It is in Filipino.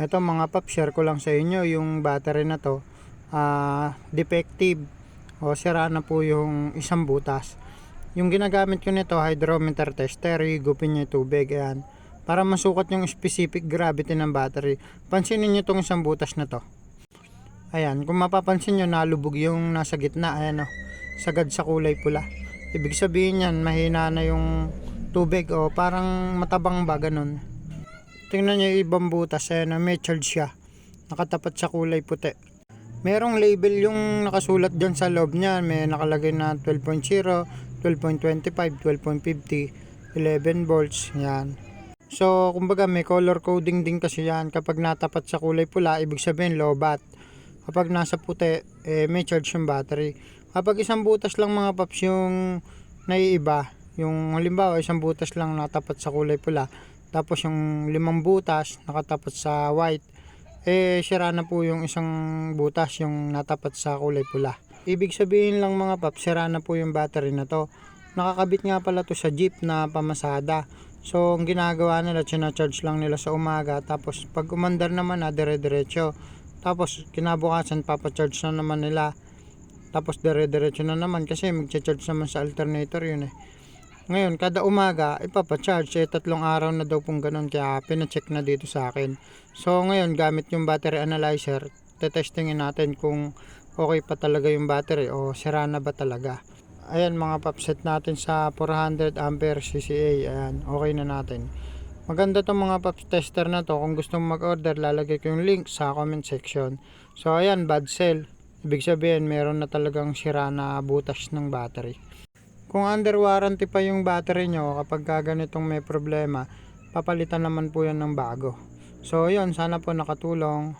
Ito mga pap, share ko lang sa inyo yung battery na to. ah defective o sira na po yung isang butas. Yung ginagamit ko nito, hydrometer tester, higupin niya tubig. Ayan. Para masukat yung specific gravity ng battery. Pansinin niyo itong isang butas na to. Ayan, kung mapapansin nyo, nalubog yung nasa gitna. Ayan o, sagad sa kulay pula. Ibig sabihin yan, mahina na yung tubig o parang matabang ba ganun. Tingnan yung ibang butas, ayan o, may charge siya. Nakatapat sa kulay puti. Merong label yung nakasulat dyan sa loob niya. May nakalagay na 12.0, 12.25, 12.50, 11 volts. Yan. So, kumbaga may color coding din kasi yan. Kapag natapat sa kulay pula, ibig sabihin low bat. Kapag nasa puti, eh, may charge yung battery. Kapag isang butas lang mga paps yung naiiba, yung halimbawa isang butas lang natapat sa kulay pula, tapos yung limang butas nakatapat sa white, eh sira na po yung isang butas yung natapat sa kulay pula. Ibig sabihin lang mga paps, sira na po yung battery na to. Nakakabit nga pala to sa jeep na pamasada. So, ang ginagawa nila, charge lang nila sa umaga. Tapos, pag umandar naman na, dire-diretso. Tapos, kinabukasan, papacharge na naman nila. Tapos, dire-diretso na naman kasi magcha-charge naman sa alternator yun eh. Ngayon, kada umaga, ipapacharge. Eh, tatlong araw na daw pong ganun. Kaya, pinacheck na dito sa akin. So, ngayon, gamit yung battery analyzer, tetestingin natin kung okay pa talaga yung battery o sira na ba talaga. Ayan, mga popset natin sa 400 ampere CCA. Ayan, okay na natin. Maganda tong mga pops tester na to. Kung gusto mong mag-order, lalagay ko yung link sa comment section. So, ayan, bad sell. Ibig sabihin, meron na talagang sira na butas ng battery. Kung under warranty pa yung battery nyo, kapag ka ganitong may problema, papalitan naman po yan ng bago. So, yun, sana po nakatulong.